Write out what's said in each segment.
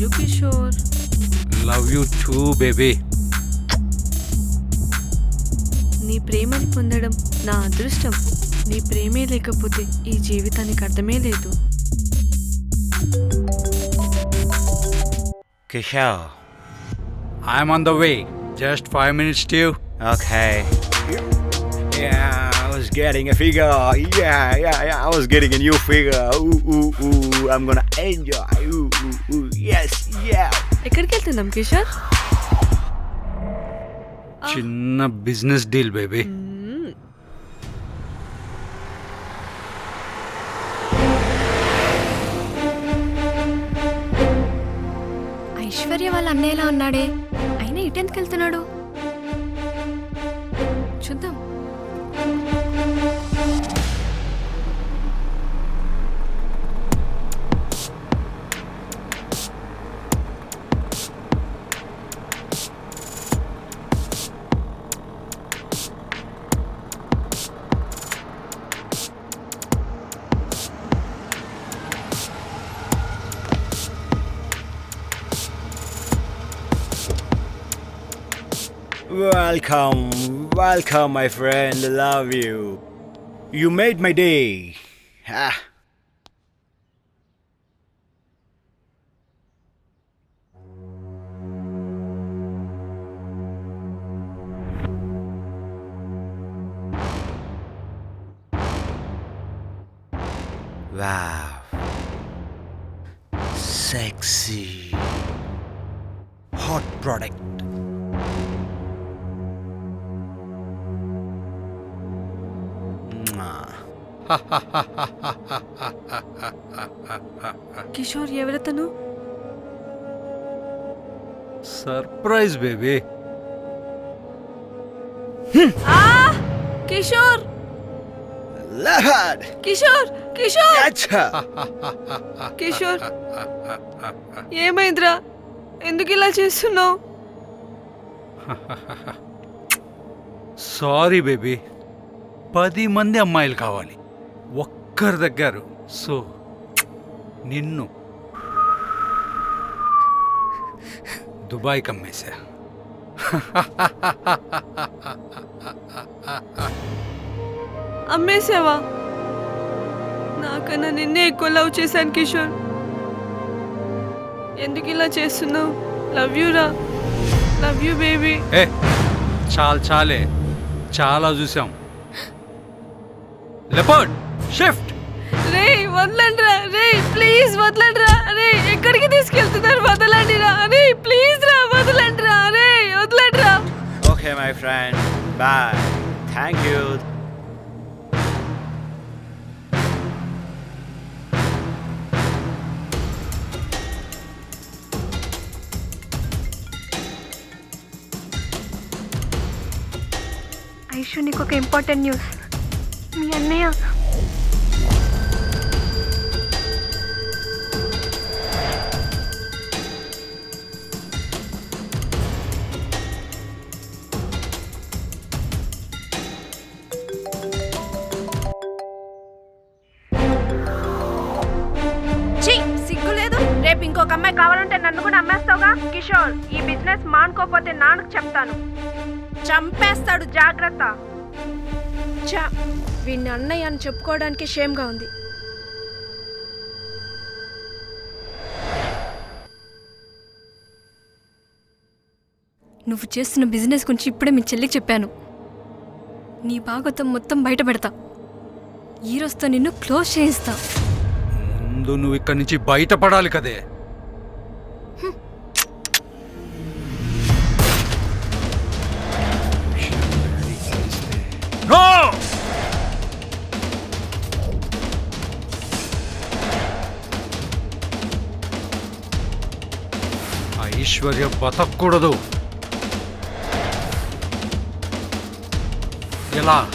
You Kishore love you too baby నీ ప్రేమని పొందడం నా అదృష్టం. నీ ప్రేమే లేకపోతే ఈ జీవితానికి అర్థమే లేదు. Kishore. I'm on the way just five minutes TV Okay. Yeah, I was getting a figure. Yeah, yeah, yeah. I was getting a new figure. Ooh, ooh, ooh. I'm gonna enjoy. Ooh, ooh, ooh. Yes, yeah. ఎక్కడికి వెళ్తున్నాం కిషోర్ చిన్న business deal baby. Aishwarya వాళ్ళ అన్నయ్యలా ఉన్నాడే అయినా ఇటెందుకు వెళ్తున్నాడు Welcome, welcome, my friend. Love you. You made my day. Ah. Wow. Sexy. Hot product. Kishore ఎవరతను? Surprise baby. Kishore! Kishore Kishore! Kishore. ఏమైందిరా? ఎందుకు ఇలా చేస్తున్నావు? Sorry baby. పది మంది అమ్మాయిలు కావాలి. ఒక్కరి దగ్గర. సో నిన్ను దుబాయ్ కమ్మేశా. అమ్మేసావా నాకన్నా నిన్నే ఎక్కువ లవ్ చేశాను కిషోర్. ఎందుకు ఇలా చేస్తున్నావు? లవ్ యూ రా. Love you baby. ఏ చాలు చాలే. చాలా చూసాం లెపర్డ్ షిఫ్ట్. వదలండి రా రే ప్లీజ్ వదలండి రా రే ఎక్కడికి తీసుకెళ్తున్నారు? వదలండి రా. రే ప్లీజ్ రా వదలండి రా రే వదలండి రా Okay, my friend. Bye. Thank you. Aishu నీకు ఒక ఇంపార్టెంట్ న్యూస్ మీ అన్నయ్య రేపు ఇంకొక అమ్మాయి కావాలంటే నన్ను కూడా అమ్మేస్తావుగా? కిషోర్ ఈ బిజినెస్ మానుకోపోతే నాన్నకు చెప్తాను. చంపేస్తాడు. జాగ్రత్త. చా వీడిని అన్నయ్య అని చెప్పుకోవడానికి షేమ్గా ఉంది. నువ్వు చేస్తున్న బిజినెస్ గురించి ఇప్పుడే మీ చెల్లికి చెప్పాను. నీ భాగవతం మొత్తం బయట పెడతా ఈ రోజుతో నిన్ను క్లోజ్ చేయిస్తా. ముందు నువ్వు ఇక్కడి నుంచి బయటపడాలి కదే. No! ఐశ్వర్య బతకూడదు. ఎలా?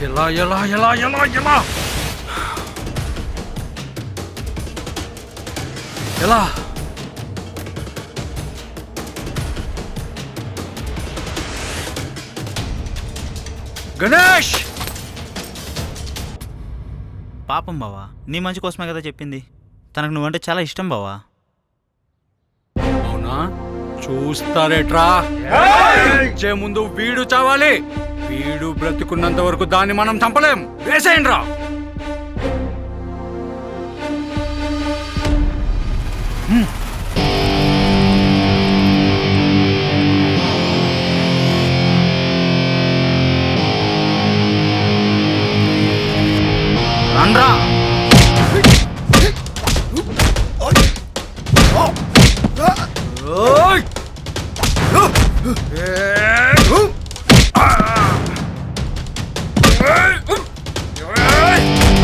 ఎలా ఎలా ఎలా ఎలా ఎలా? ఎలా? గణేష్! పాపం బావా నీ మంచి కోసమే కదా చెప్పింది. తనకు నువ్వంటే చాలా ఇష్టం బావా. ఆ? చూస్తారేట్రా? ఇచ్చే ముందు వీడు చావాలి. వీడు బ్రతుకున్నంత వరకు దాన్ని మనం చంపలేం. వేసేయండి రా రండ్రా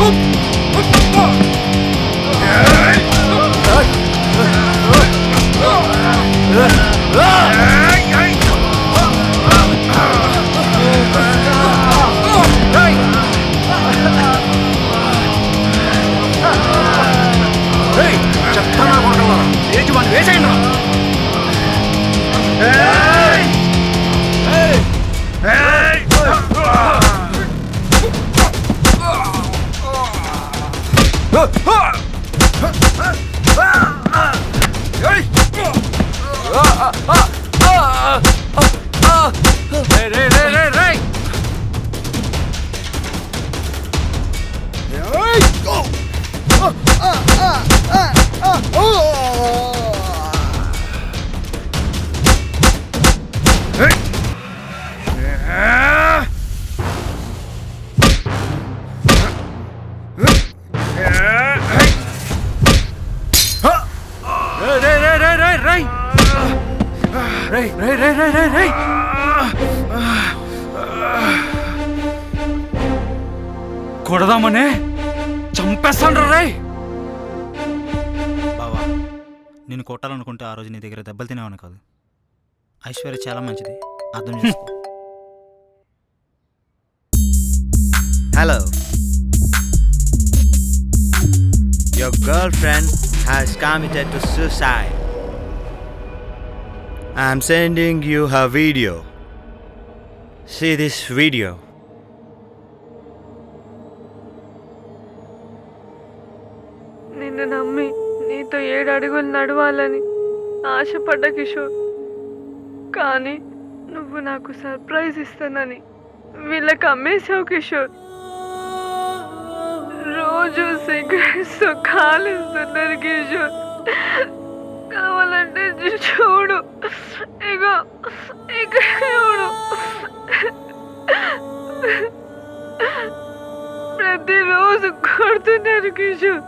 Oh! రేయ్, రేయ్, రేయ్, రేయ్, రేయ్, రేయ్. కొడదామనే చంపేస్తాను రే బావా నేను కొట్టాలనుకుంటే ఆ రోజు నీ దగ్గర దెబ్బలు తినేవాను కాదు ఐశ్వర్య చాలా మంచిది అర్థం చేసుకో Hello. Your girlfriend has committed to suicide. I'm sending you her video. See this video. నిన్ను నమ్మి నీతో ఏడు అడుగులు నడవాలని ఆశపడ్డ కిషోర్ కానీ నువ్వు నాకు సర్ప్రైజ్ ఇస్తానని వీళ్ళకి అమ్మేశావు కిషోర్ రోజు సిగరెట్స్ కాలుస్తున్నారు కిషోర్ కావాలంటే చూడు కొడుతున్నారు కిషోర్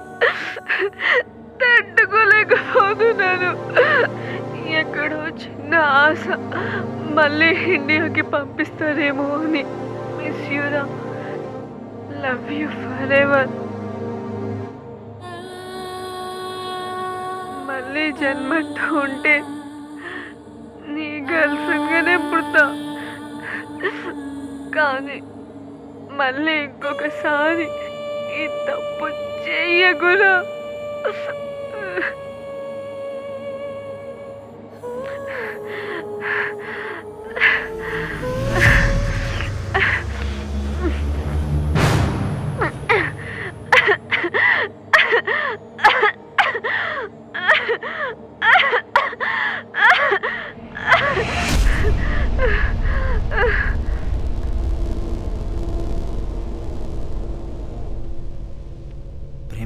తట్టుకోలేకపోతున్నాను. ఎక్కడో చిన్న ఆశ మళ్ళీ ఇండియాకి పంపిస్తారేమో అని. మిస్ యూరా లవ్ యూ ఫర్ ఎవర్ మళ్ళీ జన్మంటూ ఉంటే నీ గర్ల్ ఫ్రెండ్గానే పుడతా. కానీ మళ్ళీ ఇంకొకసారి ఈ తప్పు చెయ్యకురా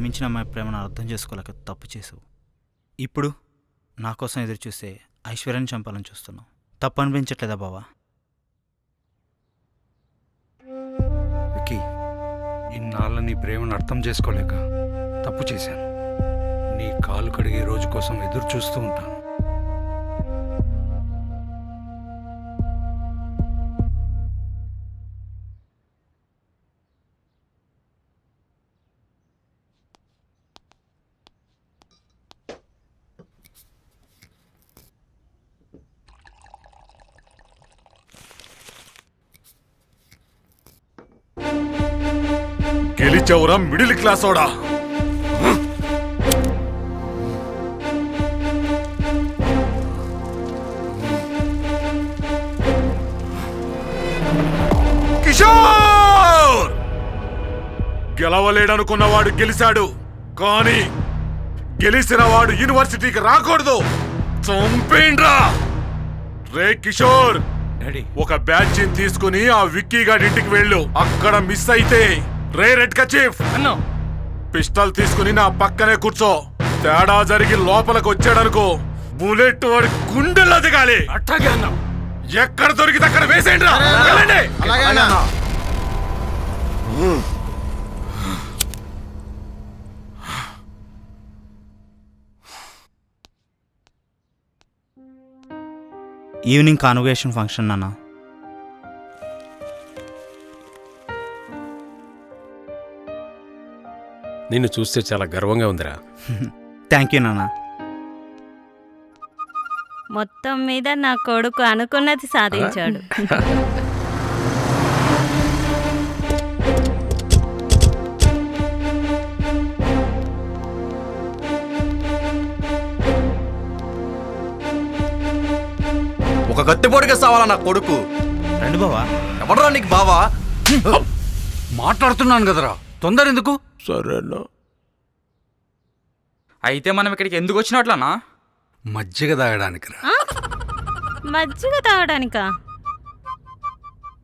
ప్రేమించిన అమ్మాయి ప్రేమను అర్థం చేసుకోలేక తప్పు చేసావు. ఇప్పుడు నా కోసం ఎదురు చూస్తే ఐశ్వర్యాన్ని చంపాలని చూస్తున్నావు. తప్పు అనిపించట్లేదా బావా? విక్కీ ఇన్నాళ్ళ నీ ప్రేమను అర్థం చేసుకోలేక తప్పు చేశాను. నీ కాలు కడిగే రోజు కోసం ఎదురు చూస్తూ ఉంటాను. గెలిచవురా మిడిల్ క్లాస్ ఓడా కిషోర్! గెలవలేడనుకున్నవాడు గెలిచాడు కానీ గెలిచిన వాడు యూనివర్సిటీకి రాకూడదు. చంపేండ్రా రే కిషోర్ ఒక బ్యాచ్ తీసుకుని ఆ విక్కీ గారి ఇంటికి వెళ్ళు. అక్కడ మిస్ అయితే రే రెడ్ కచీఫ్! అన్నా. పిస్టల్ తీసుకుని నా పక్కనే కూర్చో. తేడా జరిగి లోపలికి వచ్చాడనుకో బుల్లెట్ వాడి గుండెల్లో దిగాలి. అట్టాగే అన్నా. ఎక్కడ దొరికితే అక్కడ వేసేయండి రా. వెళ్ళండి. ఈవినింగ్ కాన్వకేషన్ ఫంక్షన్ నాన్న నిన్ను చూస్తే చాలా గర్వంగా ఉందిరా. థ్యాంక్ యూ నాన్న. మొత్తం మీద నా కొడుకు అనుకున్నది సాధించాడు. ఒక కత్తిపోటుగా సావాలా నా కొడుకు? రండి బావా. ఎవడరా నీకు బావా? మాట్లాడుతున్నాను కదరా. తొందర ఎందుకు? సరేనా? అయితే మనం ఇక్కడికి ఎందుకు వచ్చినట్లనా మజ్జిగ తాగడానికి రా మజ్జిగ తాగడానికా?